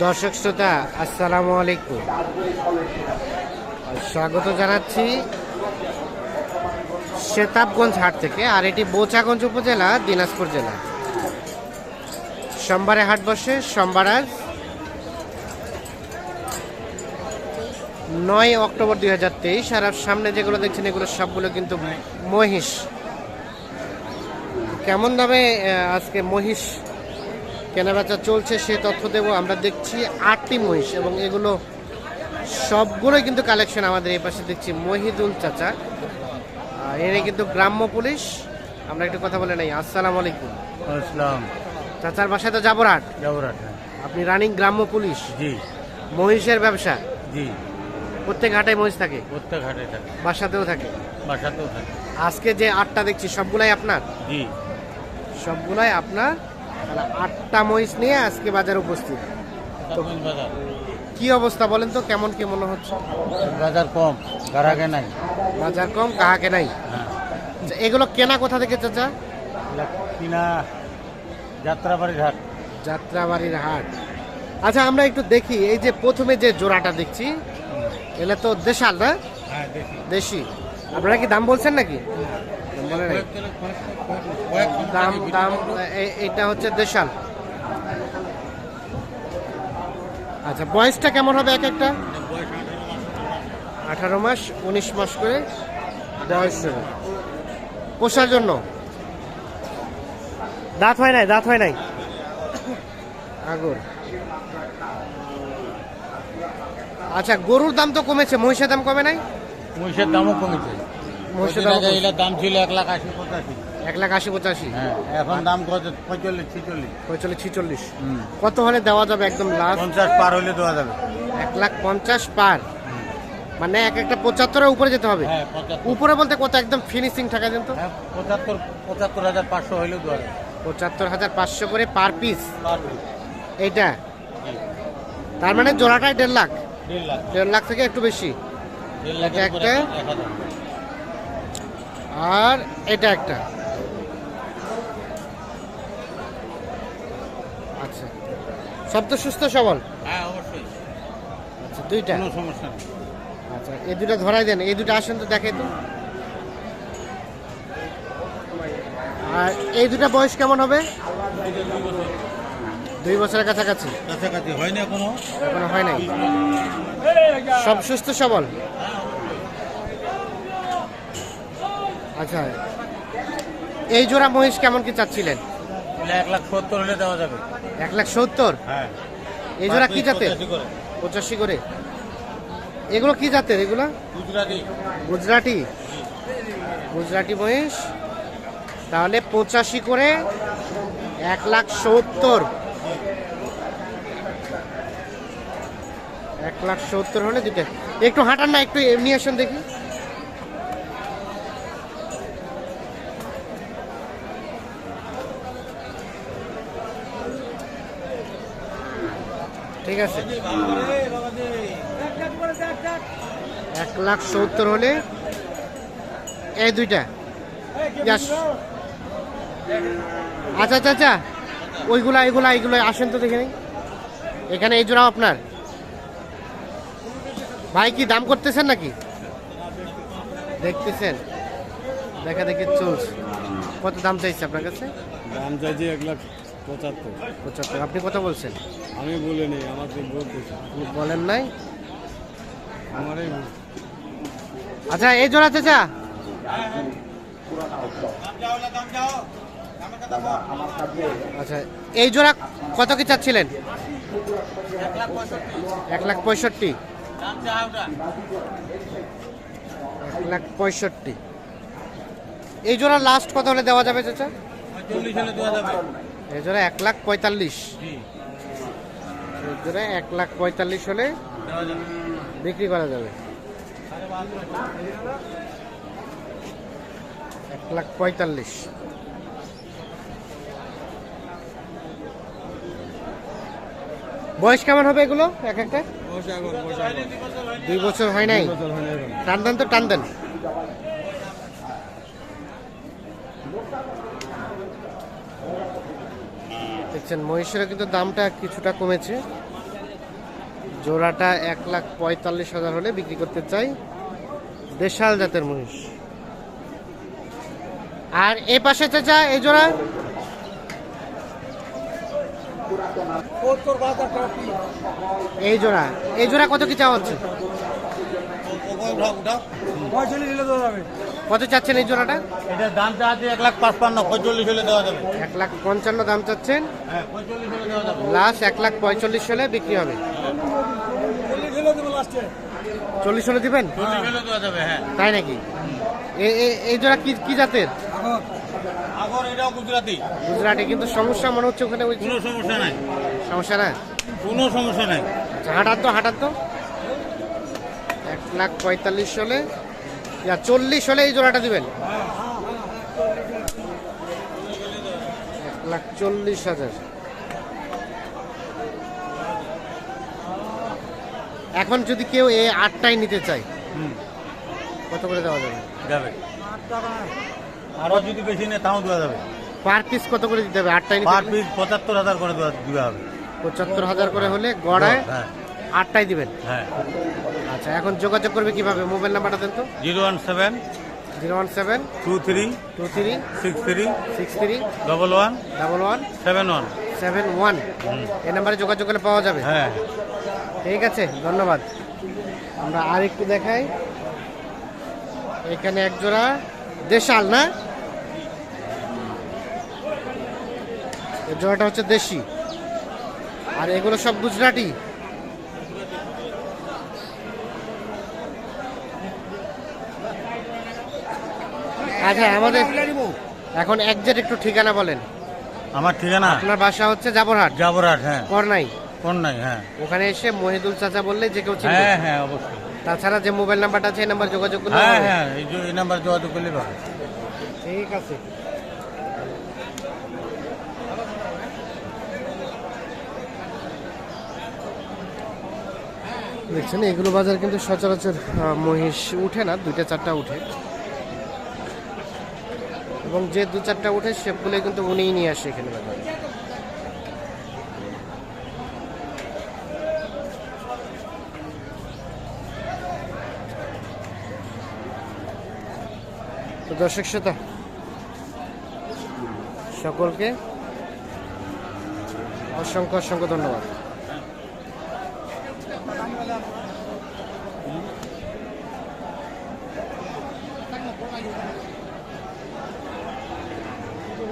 দর্শক শ্রোতা, আসসালামু আলাইকুম। স্বাগত জানাচ্ছি শেতাবগঞ্জ হাট থেকে, আর এটি বোচাগঞ্জ উপজেলা, দিনাজপুর জেলা। সোমবারে হাট বসে, সোমবার আজ নয় অক্টোবর দুই হাজার তেইশ, আর আর সামনে যেগুলো দেখছেন, এগুলো সবগুলো কিন্তু মহিষ। কেমন দামে আজকে মহিষ কেনাবেচা চলছে সে তথ্য দেব। আমরা দেখছি আটটি মহিষ এবং এগুলো সবগুলোই কিন্তু কালেকশন আমাদের এই পাশে দেখছি মহিদুল চাচা। এনে কিন্তু গ্রাম্য পুলিশ। আমরা একটু কথা বলে নাই। আসসালামু আলাইকুম। আসসালাম। চাচার বাসায় তো যাবরাট জবরাট হ্যাঁ। আপনি রানিং গ্রাম্য পুলিশ? জি। মহিষের ব্যবসা? জি। প্রত্যেক হাটে মহিষ থাকে? প্রত্যেক হাটে থাকে। বাসাতেও থাকে? বাসাতেও থাকে। আজকে যে আটটা দেখছি সবগুলাই আপনার? জি। সবগুলাই আপনার? তাহলে আটটা মহিষ নিয়ে আজকে বাজারে উপস্থিত। কি অবস্থা বলেন তো কেমন কি মনে হচ্ছে? বাজার কম গারাগে নাই। বাজার কম কাহাকে নাই? হ্যাঁ। আচ্ছা, এগুলো কেনা কোথা থেকে চাচা? কিনা যাত্রাবাড়ির হাট। যাত্রাবাড়ির হাট। আচ্ছা আমরা একটু দেখি এই যে প্রথমে যে জোড়াটা দেখছি এগুলো তো দেশাল না? হ্যাঁ দেশি। আপনারা কি দাম বলছেন নাকি? দাম বলে দাম দাম এটা হচ্ছে দেশাল। আচ্ছা বয়সটা কেমন হবে এক একটা? আঠারো মাস উনিশ মাস করে বয়স হবে। পোষার জন্য? দাঁত হয় নাই দাঁত হয় নাই? আগর। আচ্ছা গরুর দাম তো কমেছে মহিষের দাম কমে নাই? মহিষের দামও কমেছে। মহিষের দাম দাম ছিল এক লাখ আশি পঁচাশি। এক লাখ আশি পঁচাশি। হ্যাঁ এখন দাম কত? পঁয়তাল্লিশ ছিচল্লিশ। পঁয়তাল্লিশ ছিচল্লিশ। হুম। কত হলে দেওয়া যাবে একদম লাস্ট পঞ্চাশ পার হলে দেওয়া যাবে। এক লাখ পঞ্চাশ পার। মানে এক একটা পঁচাত্তরের উপরে যেতে হবে। হ্যাঁ পঁচাত্তর। উপরে বলতে কত? একদম ফিনিশিং টাকা দেন তো। হ্যাঁ পঁচাত্তর পঁচাত্তর হাজার পাঁচশো হলেও দেওয়া যাবে। পঁচাত্তর হাজার পাঁচশো করে পার পিস পার। এইটা? জি। তার মানে জোড়াটাই দেড় লাখ। দেড় লাখ। দেড় লাখ থেকে একটু বেশি। দেড় এটা একটা? এক হাজার আর এটা একটা। আচ্ছা। সব তো সুস্থ সবল? হ্যাঁ অবশ্যই। আচ্ছা দুইটা? কোনো সমস্যা নেই। আচ্ছা এই দুটো ধরাই দেন। এই দুটো আসেন তো দেখাই তো। আর এই দুটো বয়স কেমন হবে? দুই বছরের কাছাকাছি। কাছাকাছি হয় না কোনো এখনও হয় নাই। সব সুস্থ সবল? আচ্ছা। এই জোড়া মহিষ কেমন কি চাচ্ছিলেন? এক লাখ সত্তর হলে দেওয়া যাবে। এক লাখ সত্তর? হ্যাঁ। এই জোড়া কি জাতের? পঁচাশি করে। এগুলো কি জাতের এগুলো? গুজরাটি। গুজরাটি। গুজরাটি মহিষ। তাহলে পঁচাশি করে এক লাখ সত্তর। এক লাখ সত্তর হলে দুটো একটু হাঁটান না একটু এমনি আসেন দেখি। ঠিক আছে? এক লাখ সত্তর হলে এই দুইটা. আচ্ছা আচ্ছা আচ্ছা। ওইগুলা এগুলা এগুলো আসেন তো দেখে নেই। এখানে এই জোড়াও আপনার। ভাই, কি দাম করতেছেন নাকি? দেখতেছেন। দেখা দেখি চলছে। কত দাম চাইছে আপনার কাছে? দাম চাইছি এক লাখ পঁচাত্তর। পঁচাত্তর। আপনি কত বলছেন? আমি বলে নেই আপনি বলেন নাই? আমারই আচ্ছা এই জোড়া চাচা। আচ্ছা এই জোড়া কত কি চাচ্ছিলেন? এক লাখ পঁয়ষট্টি। এক লাখ পঁয়ষট্টি। এই জোড়া লাস্ট কত হলে দেওয়া যাবে চাচা? পঁয়তাল্লিশ হলে দেওয়া যাবে। এই জোড়া এক লাখ পঁয়তাল্লিশ। এই এক লাখ পঁয়তাল্লিশ হলে বিক্রি করা যাবে। এক লাখ পঁয়তাল্লিশ। বয়স কেমন হবে এগুলো? এক একটা? দুই বছর হয় নাই। টান দেন তো টান দেন। দেখছেন মহিষেরও কিন্তু দামটা কিছুটা কমেছে। জোড়াটা এক লাখ পঁয়তাল্লিশ হাজার হলে বিক্রি করতে চাই দেশাল জাতের মহিষ। আর এ পাশে চাচা এই জোড়া? এই জোড়া। এই জোড়া কত কি চাওয়া হচ্ছে? কত চাচ্ছেন এই জোড়াটা? এটার দামটা আছে এক লাখ পাঁচপান্ন পঁয়তাল্লিশ হলে দেওয়া যাবে। এক লাখ পঞ্চান্ন দাম চাচ্ছেন? হ্যাঁ লাস্ট এক লাখ পঁয়তাল্লিশ হলে বিক্রি হবে। চল্লিশ হলে দিবেন? হ্যাঁ। তাই নাকি? এই জোড়া কি কি জাতের? আগর। এটাও গুজরাটি। গুজরাটে কিন্তু সমস্যা মনে হচ্ছে ওখানে ওই কোনো সমস্যা নাই। সমস্যা না কোনো সমস্যা নাই। আচ্ছা হাঁটার তো হাঁটার তো। এক লাখ পঁয়তাল্লিশ হলে চল্লিশ হলে এই জোড়াটা দিবেন। এক লাখ চল্লিশ হাজার। এখন যদি কেউ এই আটটাই নিতে চায় কত করে দেওয়া যাবে? যাবে। আরও যদি বেশি নেয় তাও দেওয়া যাবে। পার পিস কত করে দিতে হবে? আটটাই পার পিস পঁচাত্তর হাজার করে দেওয়া দেওয়া হবে। পঁচাত্তর হাজার করে হলে গড়ায় হ্যাঁ। আটটাই দিবেন। হ্যাঁ। আচ্ছা এখন যোগাযোগ করবে কীভাবে? মোবাইল নাম্বারটা দেন তো। Zero one seven. Zero one seven. Two three. Two three. Six three. Six three. Double one. Double one. Seven one. Seven one. এই নাম্বারে যোগাযোগ করলে পাওয়া যাবে? হ্যাঁ। ঠিক আছে ধন্যবাদ। আমরা আর একটু দেখাই। এখানে এক জোড়া দেশাল না? এই জোড়াটা হচ্ছে দেশি। আর এগুলো সব গুজরাটি? আচ্ছা আমাদের এখন একজ্যাক্ট একটু ঠিকানা বলেন। আমার ঠিকানা? আপনার বাসা হচ্ছে জাবরহাট। জাবরহাট হ্যাঁ। করনাই কোন নাই হ্যাঁ। ওখানে এসে মহিদুল চাচা বললে যে কেউ চিনবে। হ্যাঁ হ্যাঁ অবশ্যই। তাছাড়া যে মোবাইল নাম্বারটা আছে এই নাম্বার যোগাযোগ করলে হ্যাঁ হ্যাঁ এই নাম্বার যোগাযোগ করলে পাবে ঠিক আছে। দেখছেন এগুলো বাজার কিন্তু সচরাচর মহিষ উঠে না দুইটা চারটা উঠে। এবং যে দু চারটা উঠে সেগুলো কিন্তু উনিই নিয়ে আসে এখানে বাজারে তো দর্শক শ্রোতা, সকলকে অসংখ্য অসংখ্য ধন্যবাদ।